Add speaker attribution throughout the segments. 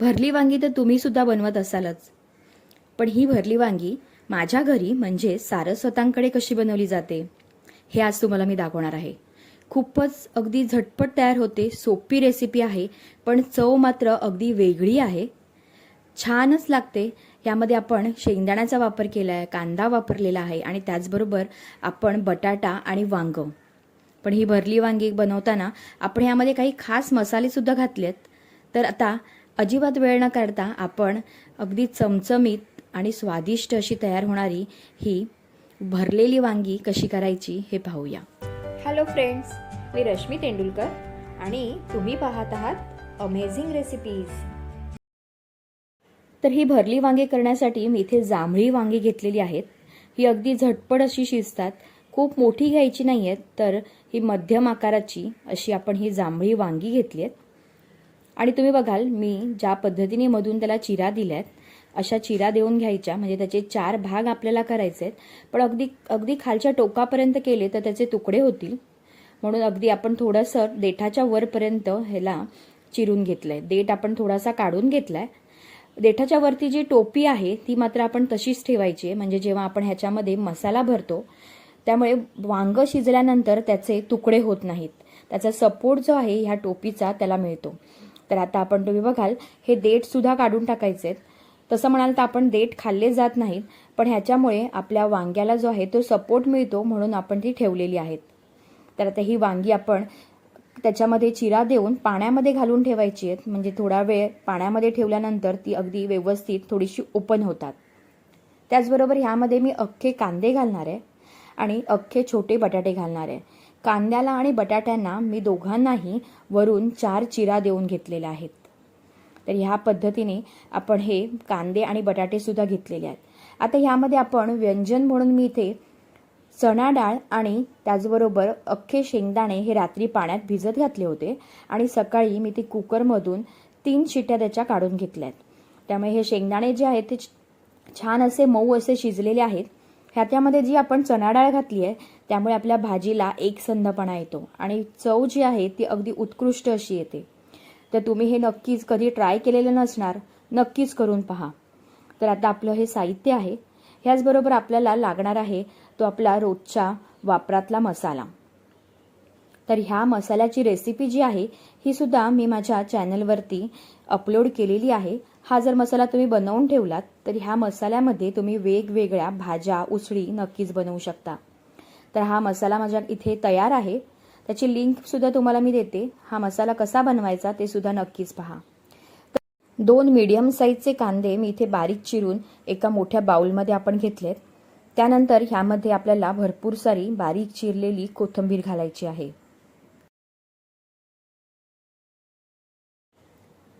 Speaker 1: भरली वांगी तर तुम्ही सुद्धा बनवत असालच. पण ही भरली वांगी माझ्या घरी म्हणजे सारस्वतांकडे कशी बनवली जाते हे आज तुम्हाला मी दाखवणार आहे. खूपच अगदी झटपट तयार होते सोपी रेसिपी आहे पण चव मात्र अगदी वेगळी आहे. छानच लागते. यामध्ये आपण शेंगदाण्याचा वापर केला आहे कांदा वापरलेला आहे आणि त्याचबरोबर आपण बटाटा आणि वांग. पण ही भरली वांगी बनवताना आपण यामध्ये काही खास मसालेसुद्धा घातलेत. तर आता अजिबात वेळ न काढता आपण अगदी चमचमीत आणि स्वादिष्ट अशी तयार होणारी ही भरलेली वांगी कशी करायची हे पाहूया. हॅलो फ्रेंड्स मी रश्मी तेंडुलकर आणि तुम्ही पाहत आहात अमेझिंग रेसिपीज तर ही भरली वांगी करण्यासाठी मी इथे जांभळी वांगी घेतलेली आहेत. ही अगदी झटपट अशी शिजतात. खूप मोठी घ्यायची नाही आहेत तर ही मध्यम आकाराची अशी आपण ही जांभळी वांगी घेतली आहेत. आणि तुम्ही बघाल मी ज्या पद्धतीने मधून त्याला चिरा दिल्यात अशा चिरा देऊन घ्यायच्या. म्हणजे त्याचे चार भाग आपल्याला करायचे आहेत पण अगदी अगदी खालच्या टोकापर्यंत केले तर त्याचे तुकडे होतील. म्हणून अगदी आपण थोडंसं देठाच्या वरपर्यंत ह्याला चिरून घेतलंय. देठ आपण थोडासा काढून घेतलाय. देठाच्या वरती जी टोपी आहे ती मात्र आपण तशीच ठेवायची आहे. म्हणजे जेव्हा आपण ह्याच्यामध्ये मसाला भरतो त्यामुळे वांग शिजल्यानंतर त्याचे तुकडे होत नाहीत. त्याचा सपोर्ट जो आहे ह्या टोपीचा त्याला मिळतो. तर आता आपण तुम्ही बघाल हे देठसुद्धा काढून टाकायचे आहेत तसं म्हणाल तर आपण देठ खाल्ले जात नाहीत पण ह्याच्यामुळे आपल्या वांग्याला जो आहे तो सपोर्ट मिळतो म्हणून आपण ती ठेवलेली आहेत. तर आता ही वांगी आपण त्याच्यामध्ये चिरा देऊन पाण्यामध्ये घालून ठेवायची आहेत. म्हणजे थोडा वेळ पाण्यामध्ये ठेवल्यानंतर ती अगदी व्यवस्थित थोडीशी ओपन होतात. त्याचबरोबर ह्यामध्ये मी अख्खे कांदे घालणार आहे आणि अख्खे छोटे बटाटे घालणार आहे. कांद्याला आणि बटाट्यांना मी दोघांनाही वरून चार चिरा देऊन घेतलेल्या आहेत. तर ह्या पद्धतीने आपण हे कांदे आणि बटाटेसुद्धा घेतलेले आहेत. आता ह्यामध्ये आपण व्यंजन म्हणून मी इथे चणा डाळ आणि त्याचबरोबर अख्खे शेंगदाणे हे रात्री पाण्यात भिजत घातले होते आणि सकाळी मी ते कुकरमधून तीन शिट्या त्याच्या काढून घेतल्या आहेत. त्यामुळे हे शेंगदाणे जे आहेत ते छान असे मऊ असे शिजलेले आहेत. ह्याच्यामध्ये जी आपण चणा डाळ घातली आहे त्यामुळे आपल्या भाजीला एक संधपणा येतो. आणि चव जी आहे ती अगदी उत्कृष्ट अशी येते. तर तुम्ही हे नक्कीच कधी ट्राय केलेलं नसणार नक्कीच करून पहा. तर आता आपलं हे साहित्य आहे. ह्याचबरोबर आपल्याला लागणार आहे तो आपला रोजच्या वापरातला मसाला. तर ह्या मसाल्याची रेसिपी जी आहे ही सुद्धा मी माझ्या चॅनलवरती अपलोड केलेली आहे. हा जर मसाला तुम्ही बनवून ठेवलात तर ह्या मसाल्यामध्ये तुम्ही वेगवेगळ्या भाज्या उसळी नक्कीच बनवू शकता. तर हा मसाला माझ्या इथे तयार आहे. त्याची लिंकसुद्धा तुम्हाला मी देते. हा मसाला कसा बनवायचा ते सुद्धा नक्कीच पहा. दोन मीडियम साईजचे कांदे मी इथे बारीक चिरून एका मोठ्या बाउलमध्ये आपण घेतलेत. त्यानंतर ह्यामध्ये आपल्याला भरपूर सारी बारीक चिरलेली कोथिंबीर घालायची आहे.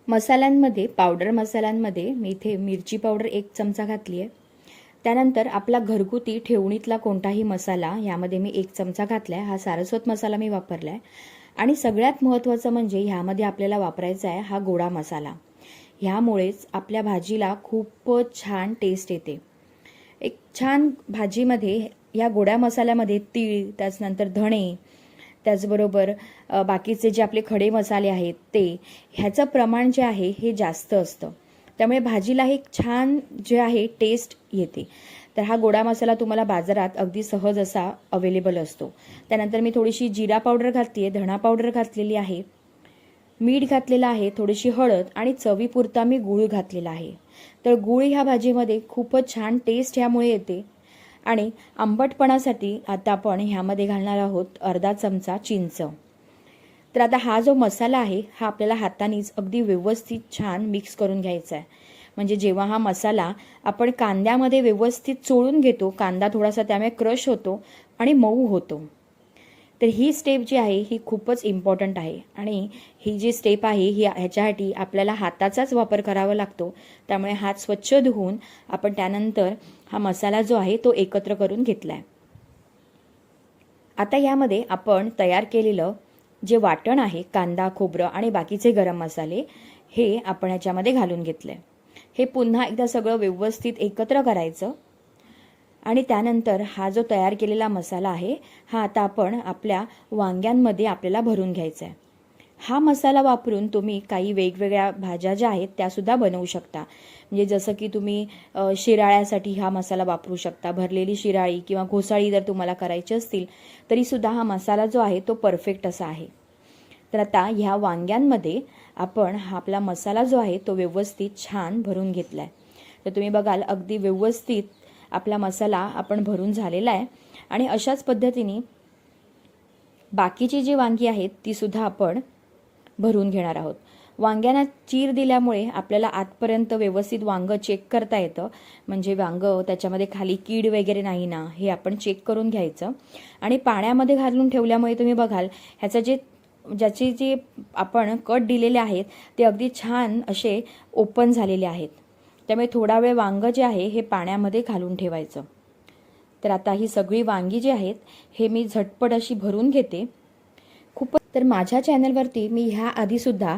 Speaker 1: मसाल्यांमध्ये पावडर मसाल्यांमध्ये मी इथे मिरची पावडर एक चमचा घातली आहे त्यानंतर आपला घरगुती ठेवणीतला कोणताही मसाला यामध्ये मी एक चमचा घातला आहे हा सारस्वत मसाला मी वापरला आहे आणि सगळ्यात महत्त्वाचं म्हणजे ह्यामध्ये आपल्याला वापरायचा आहे हा गोडा मसाला. ह्यामुळेच आपल्या भाजीला खूपच छान टेस्ट येते. एक छान भाजीमध्ये ह्या गोड्या मसाल्यामध्ये तीळ त्याचनंतर धणे त्याचबरोबर बाकीचे जे आपले खडे मसाले आहेत ते ह्याचं प्रमाण जे आहे हे जास्त असतं. त्यामुळे भाजीला एक छान जे आहे टेस्ट येते. तर हा गोडा मसाला तुम्हाला बाजारात अगदी सहज असा अवेलेबल असतो. त्यानंतर मी थोडीशी जिरा पावडर घातली आहे धणा पावडर घातलेली आहे. मीठ घातलेलं आहे थोडीशी हळद आणि चवीपुरता मी गूळ घातलेला आहे. तर गूळ ह्या भाजीमध्ये खूपच छान टेस्ट ह्यामुळे येते. आणि आंबटपणासाठी आता आपण ह्यामध्ये घालणार आहोत अर्धा चमचा चिंच. तर आता हा जो मसाला आहे हा आपल्याला हातानेच अगदी व्यवस्थित छान मिक्स करून घ्यायचा आहे. म्हणजे जेव्हा हा मसाला आपण कांद्यामध्ये व्यवस्थित चोळून घेतो कांदा थोडासा त्यामुळे क्रश होतो आणि मऊ होतो. तर ही स्टेप जी आहे ही खूपच इम्पॉर्टंट आहे. आणि ही जी स्टेप आहे ही ह्याच्यासाठी आपल्याला हाताचाच वापर करावा लागतो. त्यामुळे हात स्वच्छ धुवून आपण त्यानंतर हा मसाला जो आहे तो एकत्र करून घेतला आहे आता यामध्ये आपण तयार केलेलं जे वाटण आहे कांदा खोबरं आणि बाकीचे गरम मसाले हे आपण ह्याच्यामध्ये घालून घेतले हे पुन्हा एकदा सगळं व्यवस्थित एकत्र करायचं. आणि त्यानंतर हा जो तयार केलेला मसाला आहे हा आता आपण आपल्या वांग्यांमध्ये आपल्याला भरून घ्यायचा आहे. हा मसाला वापरून तुम्ही काही वेगवेगळ्या भाज्या ज्या आहेत त्यासुद्धा बनवू शकता. म्हणजे जसं की तुम्ही शिराळ्यासाठी हा मसाला वापरू शकता. भरलेली शिराळी किंवा घोसाळी जर तुम्हाला करायची असतील तरीसुद्धा हा मसाला जो आहे तो परफेक्ट असा आहे. तर आता ह्या वांग्यांमध्ये आपण हा आपला मसाला जो आहे तो व्यवस्थित छान भरून घेतला आहे तर तुम्ही बघाल अगदी व्यवस्थित आपला मसाला आपण भरून झालेला आहे. आणि अशाच पद्धतीने बाकीची जी वांगी आहेत ती सुद्धा आपण भरून घेणार आहोत. वांग्यांना चीर दिल्यामुळे आपल्याला आतपर्यंत व्यवस्थित वांगं चेक करता येतं. म्हणजे वांगं त्याच्यामध्ये खाली कीड वगैरे नाही ना हे आपण चेक करून घ्यायचं. आणि पाण्यामध्ये घालून ठेवल्यामुळे तुम्ही बघाल ह्याचं जे ज्याचे जे आपण कट दिलेले आहेत ते अगदी छान असे ओपन झालेले आहेत. त्यामुळे थोडा वेळ वांग जे आहे हे पाण्यामध्ये घालून ठेवायचं. तर आता ही सगळी वांगी जी आहेत हे मी झटपट अशी भरून घेते. खूप तर माझ्या चॅनलवरती मी ह्या आधीसुद्धा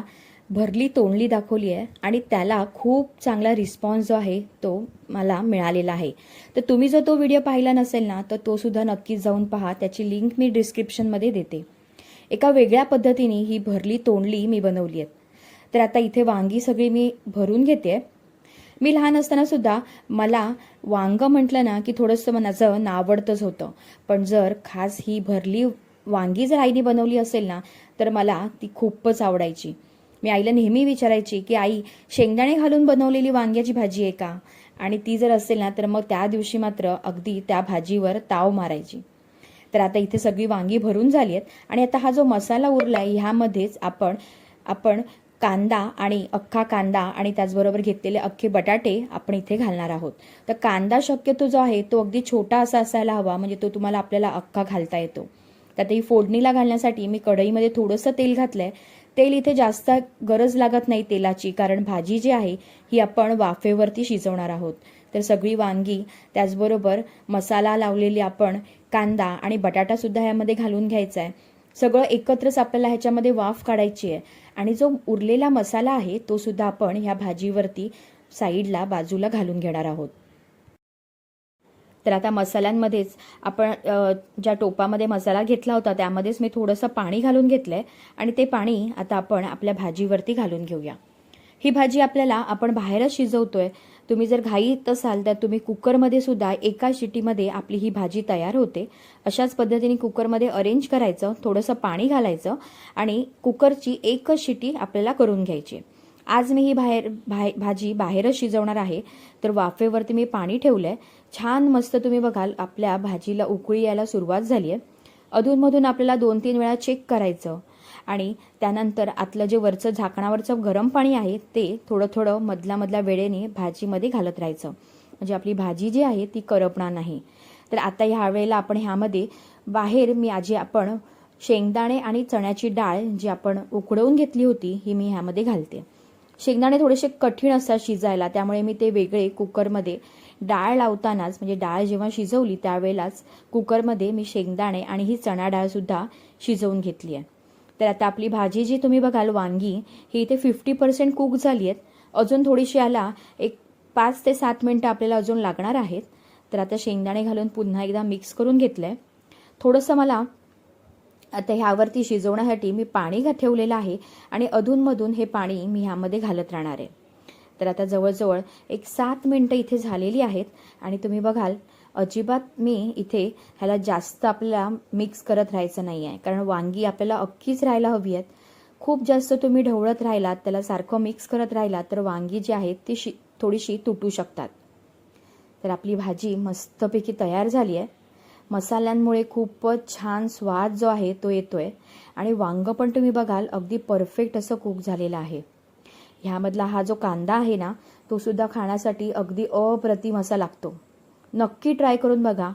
Speaker 1: भरली तोंडली दाखवली आहे आणि त्याला खूप चांगला रिस्पॉन्स जो आहे तो मला मिळालेला आहे. तर तुम्ही जर तो व्हिडिओ पाहिला नसेल ना तर तो सुद्धा नक्कीच जाऊन पहा. त्याची लिंक मी डिस्क्रिप्शनमध्ये देते. एका वेगळ्या पद्धतीने ही भरली तोंडली मी बनवली आहेत तर आता इथे वांगी सगळी मी भरून घेते. मी लहान असताना सुद्धा मला वांग म्हटलं ना की थोडंसं मनाचं नावडतंच होतं. पण जर खास ही भरली वांगी जर आईने बनवली असेल ना तर मला ती खूपच आवडायची. मी आईला नेहमी विचारायची की आई शेंगदाणे घालून बनवलेली वांग्याची भाजी आहे का? आणि ती जर असेल ना तर मग त्या दिवशी मात्र अगदी त्या भाजीवर ताव मारायची. तर आता इथे सगळी वांगी भरून झाली आहेत आणि आता हा जो मसाला उरला आहे ह्यामध्येच आपण आपण कांदा आणि अख्खा कांदा आणि त्याचबरोबर घेतलेले अख्खे बटाटे आपण इथे घालणार आहोत. तर कांदा शक्यतो जो आहे तो अगदी छोटा असा असायला हवा म्हणजे तो तुम्हाला आपल्याला अख्खा घालता येतो. तर ही फोडणीला घालण्यासाठी मी कढईमध्ये थोडंसं तेल घातलंय. तेल इथे जास्त गरज लागत नाही तेलाची कारण भाजी जी आहे ही आपण वाफेवरती शिजवणार आहोत. तर सगळी वांगी त्याचबरोबर मसाला लावलेली आपण कांदा आणि बटाटा सुद्धा घालून घ्यायचा आहे सगळं एकत्रच आपल्याला ह्याच्यामध्ये वाफ काढायची आहे. आणि जो उरलेला मसाला आहे तो सुद्धा आपण ह्या भाजीवरती साईडला बाजूला घालून घेणार आहोत. तर आता मसाल्यांमध्येच आपण ज्या टोपामध्ये मसाला घेतला होता त्यामध्येच मी थोडंसं पाणी घालून घेतलंय. आणि ते पाणी आता आपण आपल्या भाजीवरती घालून घेऊया. ही भाजी आपल्याला आपण बाहेरच शिजवतोय तुम्ही जर घाईत असाल तर तुम्ही कुकरमध्ये सुद्धा एका शिटीमध्ये आपली ही भाजी तयार होते. अशाच पद्धतीने कुकरमध्ये अरेंज करायचं थोडंसं पाणी घालायचं आणि कुकरची एकच शिटी आपल्याला करून घ्यायची. आज मी ही बाहेर बाहे भाजी बाहेरच शिजवणार आहे तर वाफेवरती मी पाणी ठेवलं आहे छान मस्त तुम्ही बघाल आपल्या भाजीला उकळी यायला सुरुवात झाली आहे अधूनमधून आपल्याला दोन तीन वेळा चेक करायचं. आणि त्यानंतर आतलं जे वरचं झाकणावरचं गरम पाणी आहे ते थोडं थोडं मधल्या मधल्या वेळेने भाजीमध्ये घालत राहायचं. म्हणजे आपली भाजी जी आहे ती करपणार नाही. तर आता ह्या वेळेला आपण ह्यामध्ये बाहेर मी आजी आपण शेंगदाणे आणि चण्याची डाळ जी आपण उकडवून घेतली होती ही मी ह्यामध्ये घालते. शेंगदाणे थोडेसे कठीण असतात शिजायला त्यामुळे मी ते वेगळे कुकरमध्ये डाळ लावतानाच म्हणजे डाळ जेव्हा शिजवली त्यावेळेलाच कुकरमध्ये मी शेंगदाणे आणि ही चणा डाळसुद्धा शिजवून घेतली आहे. तर आता आपली भाजी जी तुम्ही बघाल वांगी ही इथे फिफ्टी पर्सेंट कुक झाली आहेत. अजून थोडीशी याला एक पाच ते सात मिनटं आपल्याला अजून लागणार आहेत. तर आता शेंगदाणे घालून पुन्हा एकदा मिक्स करून घेतलं आहे थोडंसं मला आता ह्यावरती शिजवण्यासाठी मी पाणी घा ठेवलेलं आहे आणि अधूनमधून हे पाणी मी ह्यामध्ये घालत राहणार आहे. तर आता जवळजवळ एक सात मिनटं इथे झालेली आहेत आणि तुम्ही बघाल अजिबात मी इथे ह्याला जास्त आपल्याला मिक्स करत राहायचं नाही आहे कारण वांगी आपल्याला अख्खीच राहायला हवी आहेत. खूप जास्त तुम्ही ढवळत राहिलात त्याला सारखं मिक्स करत राहिलात तर वांगी जी आहेत ती शि थोडीशी तुटू शकतात. तर आपली भाजी मस्तपैकी तयार झाली आहे. मसाल्यांमुळे खूपच छान स्वाद जो आहे तो येतोय. आणि वांग पण तुम्ही बघाल अगदी परफेक्ट असं कुक झालेलं आहे. ह्यामधला हा जो कांदा आहे ना तो सुद्धा खाण्यासाठी अगदी अप्रतिम असा लागतो. नक्की ट्राय करून बघा.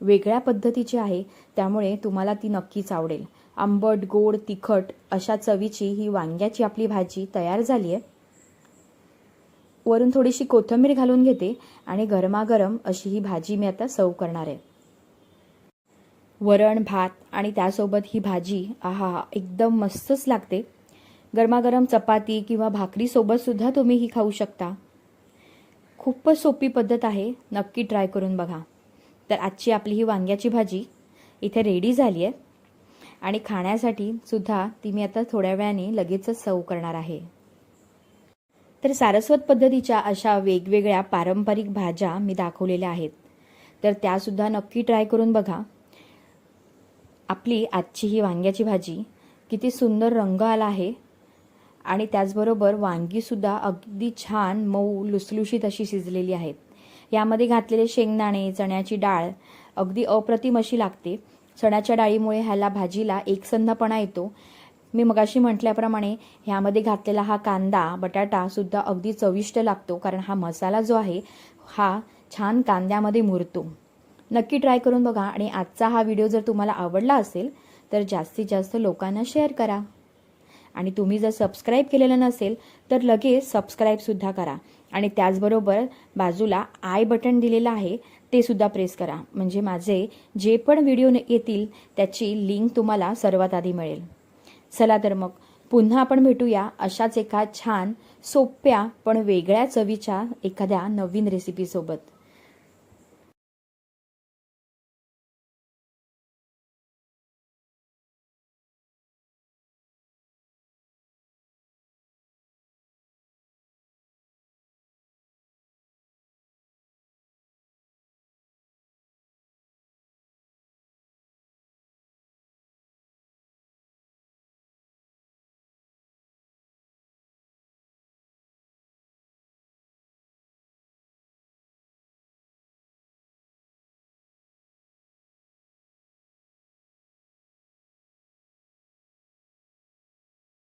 Speaker 1: वेगळ्या पद्धतीची आहे त्यामुळे तुम्हाला ती नक्कीच आवडेल. आंबट गोड तिखट अशा चवीची ही वांग्याची आपली भाजी तयार झाली आहे. वरून थोडीशी कोथिंबीर घालून घेते आणि गरमागरम अशी ही भाजी मी आता सर्व करणार आहे. वरण भात आणि त्यासोबत ही भाजी आहा एकदम मस्तच लागते. गरमागरम चपाती किंवा भाकरीसोबतसुद्धा तुम्ही ही खाऊ शकता. खूपच सोपी पद्धत आहे. नक्की ट्राय करून बघा. तर आजची आपली ही वांग्याची भाजी इथे रेडी झाली आहे. आणि खाण्यासाठी सुद्धा ती मी आता थोड्या वेळाने लगेचच सर्व करणार आहे. तर सारस्वत पद्धतीच्या अशा वेगवेगळ्या पारंपरिक भाज्या मी दाखवलेल्या आहेत. तर त्यासुद्धा नक्की ट्राय करून बघा. आपली आजची ही वांग्याची भाजी किती सुंदर रंग आला आहे. आणि त्याचबरोबर वांगीसुद्धा अगदी छान मऊ लुसलुशीत अशी शिजलेली आहेत. यामध्ये घातलेले शेंगदाणे चण्याची डाळ अगदी अप्रतिम अशी लागते. चण्याच्या डाळीमुळे ह्याला भाजीला एकसंधपणा येतो. मी मगाशी म्हटल्याप्रमाणे ह्यामध्ये घातलेला हा कांदा बटाटासुद्धा अगदी चविष्ट लागतो कारण हा मसाला जो आहे हा छान कांद्यामध्ये मुरतो. नक्की ट्राय करून बघा आणि आजचा हा व्हिडिओ जर तुम्हाला आवडला असेल तर जास्तीत जास्त लोकांना शेअर करा. आणि तुम्ही जर सबस्क्राईब केलेलं नसेल तर लगेच सबस्क्राईबसुद्धा करा. आणि त्याचबरोबर बाजूला आय बटन दिलेलं आहे ते सुद्धा प्रेस करा. म्हणजे माझे जे पण व्हिडिओ येतील त्याची लिंक तुम्हाला सर्वात आधी मिळेल. चला तर मग पुन्हा आपण भेटूया अशाच एका छान सोप्या पण वेगळ्या चवीच्या एखाद्या नवीन रेसिपीसोबत